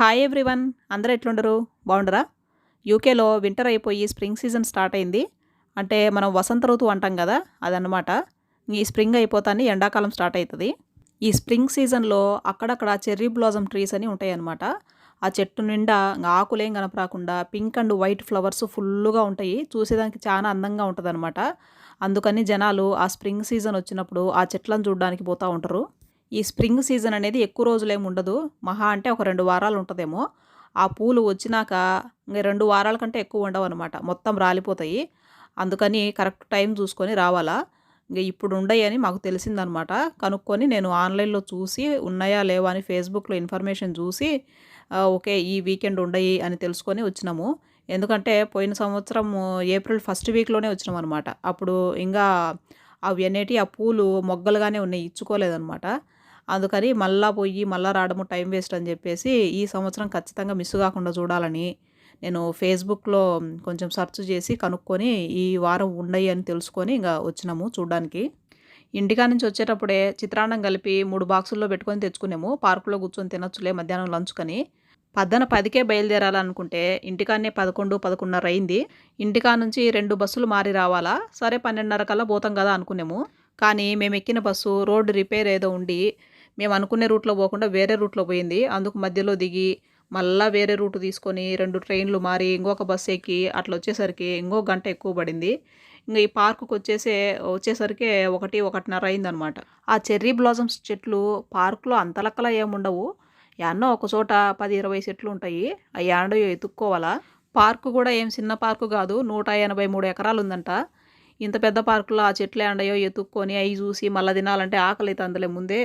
Hi everyone అందరూ ఎట్లుండరు? బాగుండరా? యూకేలో winter అయిపోయి స్ప్రింగ్ సీజన్ స్టార్ట్ అయింది. అంటే మనం వసంత ఋతువు అంటాం కదా అదనమాట ఈ స్ప్రింగ్ అయిపోతాన్ని ఎండాకాలం స్టార్ట్ అవుతుంది ఈ స్ప్రింగ్ సీజన్లో అక్కడక్కడ చెర్రీ బ్లాజమ్ ట్రీస్ అని ఉంటాయి అన్నమాట ఆ చెట్టు నిండా ఆకులేం కనపరాకుండా పింక్ అండ్ వైట్ ఫ్లవర్స్ ఫుల్గా ఉంటాయి. చూసేదానికి చాలా అందంగా ఉంటుంది అందుకని జనాలు ఆ స్ప్రింగ్ సీజన్ వచ్చినప్పుడు ఆ చెట్లను చూడడానికి పోతూ ఉంటారు. ఈ స్ప్రింగ్ సీజన్ అనేది ఎక్కువ రోజులేమి ఉండదు. మహా అంటే ఒక రెండు వారాలు ఉంటుందేమో. ఆ పూలు వచ్చినాక ఇంకా రెండు వారాల కంటే ఎక్కువ ఉండవు అనమాట మొత్తం రాలిపోతాయి. అందుకని కరెక్ట్ టైం చూసుకొని రావాలా. ఇంకా ఇప్పుడు ఉండయి అని మాకు తెలిసిందనమాట కనుక్కొని నేను ఆన్లైన్లో చూసి ఉన్నాయా లేవా అని ఫేస్బుక్లో ఇన్ఫర్మేషన్ చూసి ఓకే ఈ వీకెండ్ ఉండయి అని తెలుసుకొని వచ్చినాము. ఎందుకంటే పోయిన సంవత్సరం ఏప్రిల్ ఫస్ట్ వీక్లోనే వచ్చినాం అనమాట అప్పుడు ఇంకా అవి అనేటి ఆ పూలు మొగ్గలుగానే ఉన్నాయి. ఇచ్చుకోలేదన్నమాట. అందుకని మళ్ళా పోయి మళ్ళా రావడము టైం వేస్ట్ అని చెప్పేసి ఈ సంవత్సరం ఖచ్చితంగా మిస్ కాకుండా చూడాలని నేను ఫేస్బుక్లో కొంచెం సెర్చ్ చేసి కనుక్కొని ఈ వారం ఉండయి అని తెలుసుకొని ఇంకా వచ్చినాము చూడడానికి. ఇంటికా నుంచి వచ్చేటప్పుడే చిత్రాన్నం కలిపి మూడు బాక్సుల్లో పెట్టుకొని తెచ్చుకున్నాము పార్కులో కూర్చొని తినొచ్చులే మధ్యాహ్నం లంచ్కని పద్దన పదికే బయలుదేరాలనుకుంటే ఇంటికాన్నే పదకొండు పదకొండున్నర అయింది. ఇంటికా నుంచి రెండు బస్సులు మారి రావాలా? సరే పన్నెండున్నర కల్లా పోతాం కదా అనుకునేము. కానీ మేము ఎక్కిన బస్సు రోడ్డు రిపేర్ ఏదో ఉండి మేము అనుకునే రూట్లో పోకుండా వేరే రూట్లో పోయింది. అందుకు మధ్యలో దిగి మళ్ళా వేరే రూట్ తీసుకొని రెండు ట్రైన్లు మారి ఇంకొక బస్సు ఎక్కి అట్లా వచ్చేసరికి ఇంకో గంట ఎక్కువ పడింది. ఇంకా ఈ పార్కుకి వచ్చేసే వచ్చేసరికి ఒకటి ఒకటిన్నర అయిందనమాట. ఆ చెర్రీ బ్లాజమ్స్ చెట్లు పార్కులో అంతలక్కలా ఏముండవు ఎన్నో ఒక చోట పది ఇరవై చెట్లు ఉంటాయి. ఆ యాండో ఎత్తుక్కోవాలా పార్కు కూడా ఏం చిన్న పార్కు కాదు. నూట ఎనభై మూడు ఎకరాలు ఉందంట. ఇంత పెద్ద పార్కులో ఆ చెట్లు ఎండయో ఎత్తుక్కొని అవి చూసి మళ్ళీ తినాలంటే ఆకలి అయితే అందులో ముందే.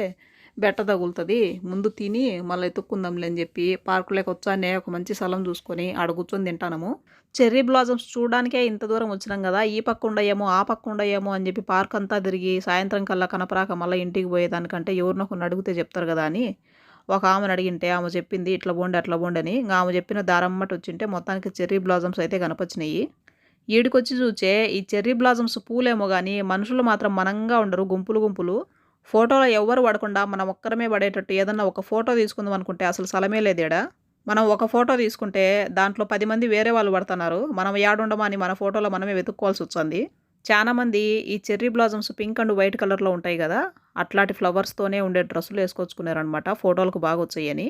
బెట్ట తగులుతుంది. ముందు తిని మళ్ళీ ఎత్తుక్కుందాంలే అని చెప్పి పార్కులోకి వచ్చానే ఒక మంచి స్థలం చూసుకొని ఆడ కూర్చొని తింటాము చెర్రీ బ్లాజమ్స్ చూడడానికే ఇంత దూరం వచ్చినాం కదా ఈ పక్క ఉండయేమో ఆ పక్క ఉండయేమో అని చెప్పి పార్క్ అంతా తిరిగి సాయంత్రం కల్లా కనపరాక మళ్ళీ ఇంటికి పోయేదానికంటే ఎవరినో కొన్ని అడిగితే చెప్తారు కదా అని. ఒక ఆమెను అడిగింటే ఆమె చెప్పింది ఇట్లా బోండి అట్లా బోండి అని. ఇంకా ఆమె చెప్పిన దారమ్మటి వచ్చింటే మొత్తానికి చెర్రీ బ్లాజమ్స్ అయితే కనపచ్చినాయి. ఈడికొచ్చి చూచే ఈ చెర్రీ బ్లాజమ్స్ పూలేమో కానీ మనుషులు మాత్రం మనంగా ఉండరు గుంపులు గుంపులు. ఫోటోలో ఎవ్వరు పడకుండా మనం ఒక్కరమే పడేటట్టు ఏదన్నా ఒక ఫోటో తీసుకుందాం అనుకుంటే అసలు సలమే లేదేడా మనం ఒక ఫోటో తీసుకుంటే దాంట్లో పది మంది వేరే వాళ్ళు పడుతున్నారు. మనం యాడుండమా అని మన ఫోటోలో మనమే వెతుక్కోవాల్సి వచ్చింది చాలా మంది ఈ cherry blossoms pink and white కలర్లో ఉంటాయి కదా అట్లాంటి ఫ్లవర్స్తోనే ఉండే డ్రెస్సులు వేసుకొచ్చుకున్నారనమాట ఫోటోలకు బాగా వచ్చాయని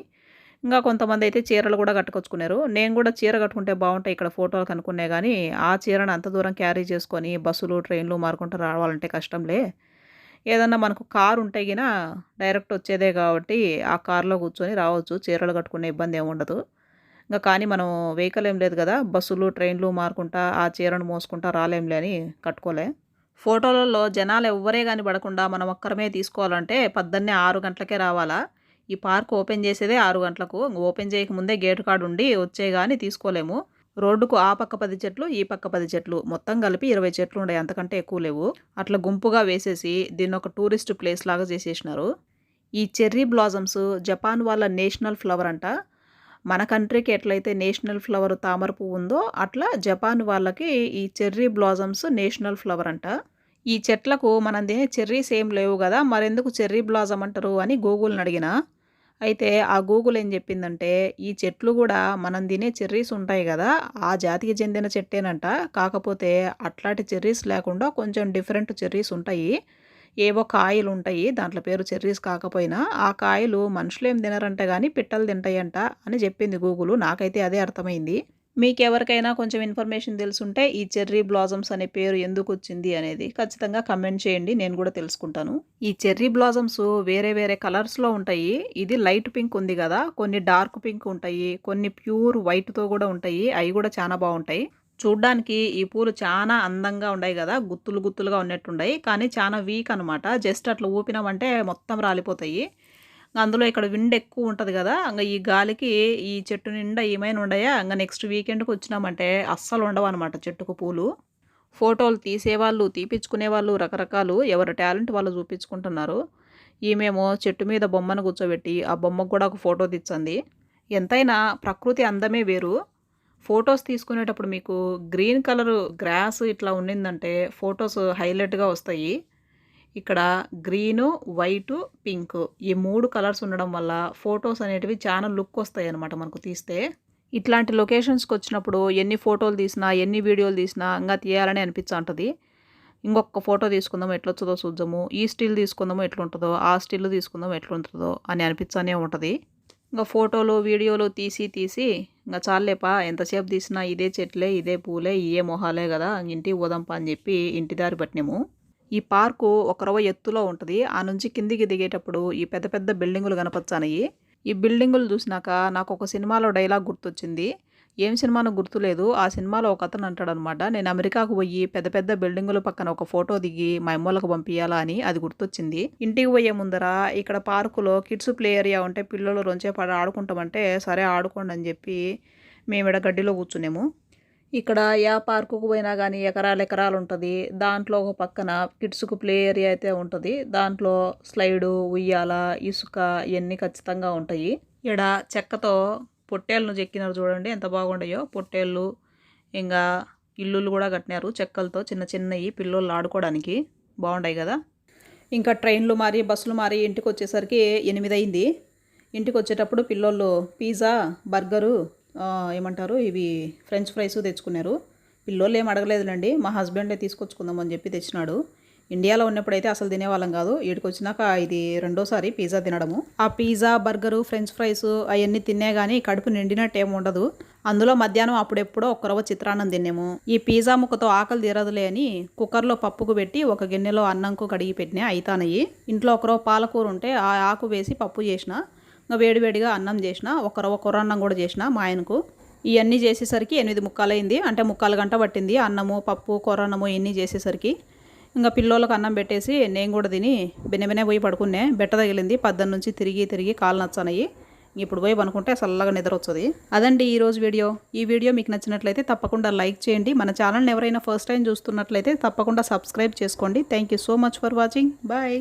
ఇంకా కొంతమంది అయితే చీరలు కూడా కట్టుకొచ్చుకున్నారు. నేను కూడా చీర కట్టుకుంటే బాగుంటాయి ఇక్కడ ఫోటోలు కనుక్కునే కానీ ఆ చీరను అంత దూరం క్యారీ చేసుకొని బస్సులు ట్రైన్లు మారుకుంటూ రావాలంటే కష్టంలే. ఏదన్నా మనకు కారు ఉంటే గిన డైరెక్ట్ వచ్చేదే కాబట్టి ఆ కారులో కూర్చొని రావచ్చు. చీరలు కట్టుకునే ఇబ్బంది ఏమి ఉండదు. ఇంకా కానీ మనం వెహికల్ ఏం లేదు కదా బస్సులు ట్రైన్లు మారుకుంటా ఆ చీరను మోసుకుంటా రాలేంలే అని కట్టుకోలే. ఫోటోలలో జనాలు ఎవ్వరే కానీ పడకుండా మనం ఒక్కరమే తీసుకోవాలంటే పద్దన్నే ఆరు గంటలకే రావాలా? ఈ పార్క్ ఓపెన్ చేసేదే ఆరు గంటలకు. ఓపెన్ చేయకముందే గేట్ కార్డు ఉండి వచ్చే కానీ తీసుకోలేము. రోడ్డుకు ఆ పక్క పది చెట్లు ఈ పక్క పది చెట్లు. మొత్తం కలిపి ఇరవై చెట్లు ఉన్నాయి అంతకంటే ఎక్కువ లేవు. అట్లా గుంపుగా వేసేసి దీన్ని ఒక టూరిస్ట్ ప్లేస్ లాగా చేసేసినారు. ఈ చెర్రీ బ్లాజమ్స్ జపాన్ వాళ్ళ నేషనల్ ఫ్లవర్ అంట. మన కంట్రీకి ఎట్లయితే నేషనల్ ఫ్లవర్ తామర పువ్వు ఉందో అట్లా జపాన్ వాళ్ళకి ఈ చెర్రీ బ్లాజమ్స్ నేషనల్ ఫ్లవర్ అంట. ఈ చెట్లకు మనం తినే చెర్రీస్ ఏం లేవు కదా మరెందుకు చెర్రీ బ్లాజమ్ అంటారు అని గూగుల్ని అడిగిన. అయితే ఆ గూగుల్ ఏం చెప్పిందంటే ఈ చెట్లు కూడా మనం తినే చెర్రీస్ ఉంటాయి కదా ఆ జాతికి చెందిన చెట్టేనంట. కాకపోతే అట్లాంటి చెర్రీస్ లేకుండా కొంచెం డిఫరెంట్ చెర్రీస్ ఉంటాయి. ఏవో కాయలు ఉంటాయి దాంట్లో పేరు చెర్రీస్ కాకపోయినా ఆ కాయలు మనుషులు ఏం తినరంట కానీ పిట్టలు తింటాయంట అని చెప్పింది గూగుల్. నాకైతే అదే అర్థమైంది. మీకు ఎవరికైనా కొంచెం ఇన్ఫర్మేషన్ తెలుసుంటే ఈ చెర్రీ బ్లాజమ్స్ అనే పేరు ఎందుకు వచ్చింది అనేది ఖచ్చితంగా కమెంట్ చేయండి నేను కూడా తెలుసుకుంటాను. ఈ చెర్రీ బ్లాజమ్స్ వేరే వేరే కలర్స్లో ఉంటాయి. ఇది లైట్ పింక్ ఉంది కదా కొన్ని డార్క్ పింక్ ఉంటాయి కొన్ని ప్యూర్ వైట్తో కూడా ఉంటాయి అవి కూడా చాలా బాగుంటాయి. చూడ్డానికి ఈ పూలు చాలా అందంగా ఉన్నాయి కదా గుత్తులు గుత్తులుగా ఉన్నట్టున్నాయి కానీ చాలా వీక్ అనమాట జస్ట్ అట్లా ఊపినామంటే మొత్తం రాలిపోతాయి. అందులో ఇక్కడ విండ్ ఎక్కువ ఉంటుంది కదా ఇంకా ఈ గాలికి ఈ చెట్టు నిండా ఏమైనా ఉండయా? ఇంకా నెక్స్ట్ వీకెండ్కి వచ్చినామంటే అస్సలు ఉండవు అనమాట చెట్టుకు పూలు. ఫోటోలు తీసేవాళ్ళు తీపిచ్చుకునే వాళ్ళు రకరకాలు ఎవరి టాలెంట్ వాళ్ళు చూపించుకుంటున్నారు ఈమెమో చెట్టు మీద బొమ్మను కూర్చోబెట్టి ఆ బొమ్మకు కూడా ఒక ఫోటో తెచ్చింది ఎంతైనా ప్రకృతి అందమే వేరు. ఫొటోస్ తీసుకునేటప్పుడు మీకు గ్రీన్ కలర్ గ్రాస్ ఇట్లా ఉండిందంటే ఫొటోస్ హైలైట్గా వస్తాయి. ఇక్కడ గ్రీను వైటు పింక్ ఈ మూడు కలర్స్ ఉండడం వల్ల ఫొటోస్ అనేటివి చాలా లుక్ వస్తాయి అనమాట మనకు తీస్తే. ఇట్లాంటి లొకేషన్స్కి వచ్చినప్పుడు ఎన్ని ఫోటోలు తీసినా ఎన్ని వీడియోలు తీసినా ఇంకా తీయాలని అనిపించంటుంది. ఇంకొక ఫోటో తీసుకుందాం ఎట్లొచ్చుదో చూద్దాము. ఈ స్టిల్ తీసుకుందాము ఎట్లుంటుందో ఆ స్టిల్ తీసుకుందాం ఎట్లుంటుందో అని అనిపించనే ఉంటుంది. ఇంకా ఫోటోలు వీడియోలు తీసి తీసి ఇంకా చాలేపా ఎంతసేపు తీసినా ఇదే చెట్లే ఇదే పూలే ఇయే మొహాలే కదా ఇంటికి పోదాంపా అని చెప్పి ఇంటి దారి పట్టినాము. ఈ పార్కు ఒక రవ ఎత్తులో ఉంటుంది. ఆ నుంచి కిందికి దిగేటప్పుడు ఈ పెద్ద పెద్ద బిల్డింగులు కనపచ్చానయి. ఈ బిల్డింగులు చూసినాక నాకు ఒక సినిమాలో డైలాగ్ గుర్తొచ్చింది. ఏం సినిమానో గుర్తులేదు. ఆ సినిమాలో ఒక అతను అంటాడనమాట నేను అమెరికాకు పోయి పెద్ద పెద్ద బిల్డింగుల పక్కన ఒక ఫోటో దిగి మా అమ్మోళ్ళకు పంపించాలా అని అది గుర్తొచ్చింది. ఇంటికి పోయే ముందర ఇక్కడ పార్కులో కిడ్స్ ప్లే ఏరియా ఉంటే పిల్లలు రొంచే పడి ఆడుకుంటామంటే సరే ఆడుకోండి అని చెప్పి మేము ఇక్కడ గడ్డిలో కూర్చున్నాము. ఇక్కడ యా పార్కుకు పోయినా కానీ ఎకరాలు ఎకరాలు ఉంటుంది. దాంట్లో ఒక పక్కన కిడ్స్కు ప్లే ఏరియా అయితే ఉంటుంది. దాంట్లో స్లైడు ఉయ్యాల ఇసుక ఇవన్నీ ఖచ్చితంగా ఉంటాయి. ఇక్కడ చెక్కతో పొట్టేళ్ళను చెక్కినారు చూడండి ఎంత బాగుండాయో. పొట్టేళ్ళు ఇంకా ఇల్లులు కూడా కట్టినారు చెక్కలతో చిన్న చిన్నవి పిల్లోళ్ళు ఆడుకోవడానికి. బాగుంటాయి కదా. ఇంకా ట్రైన్లు మారి బస్సులు మారి ఇంటికి వచ్చేసరికి ఎనిమిది అయింది ఇంటికి వచ్చేటప్పుడు పిల్లోళ్ళు పిజ్జా బర్గరు ఏమంటారు ఇవి ఫ్రెంచ్ ఫ్రైస్ తెచ్చుకున్నారు. పిల్లోళ్ళు ఏం అడగలేదులేండి మా హస్బెండే తీసుకొచ్చుకుందాం అని చెప్పి తెచ్చినాడు. ఇండియాలో ఉన్నప్పుడైతే అసలు తినేవాళ్ళం కాదు ఇక్కడికి వచ్చినాక ఇది రెండోసారి పిజ్జా తినడము. ఆ పిజ్జా బర్గరు ఫ్రెంచ్ ఫ్రైస్ అవన్నీ తినే కానీ కడుపు నిండినట్టు ఏమి ఉండదు. అందులో మధ్యాహ్నం అప్పుడెప్పుడో ఒక్కరవ చిత్రాన్నం తిన్నాము. ఈ పిజ్జా ముక్కతో ఆకలి తీరదులే అని కుక్కర్లో పప్పుకు పెట్టి ఒక గిన్నెలో అన్నంకు కడిగి పెట్టినా అయితానయ్యి ఇంట్లో ఒకరో పాలకూర ఉంటే ఆ ఆకు వేసి పప్పు చేసిన. ఇంకా వేడివేడిగా అన్నం చేసిన ఒక రవ్వ అన్నం కూడా చేసిన మా ఆయనకు ఇవన్నీ చేసేసరికి ఎనిమిది ముక్కలైంది. అంటే ముక్కాలు గంట పట్టింది. అన్నము పప్పు కూర అన్నము ఇవన్నీ చేసేసరికి ఇంకా పిల్లోళ్ళకి అన్నం పెట్టేసి నేను కూడా తిని బెనెబెనే పోయి పడుకునే బెట్ట తగిలింది. పద్దెన నుంచి తిరిగి తిరిగి కాలు నచ్చనయ్యి. ఇప్పుడు పోయి పనుకుంటే చల్లగా నిద్ర వస్తుంది. అదండి ఈ రోజు వీడియో. ఈ వీడియో మీకు నచ్చినట్లయితే తప్పకుండా లైక్ చేయండి. మన ఛానల్ని ఎవరైనా ఫస్ట్ టైం చూస్తున్నట్లయితే తప్పకుండా సబ్స్క్రైబ్ చేసుకోండి. Thank you so much for watching. Bye.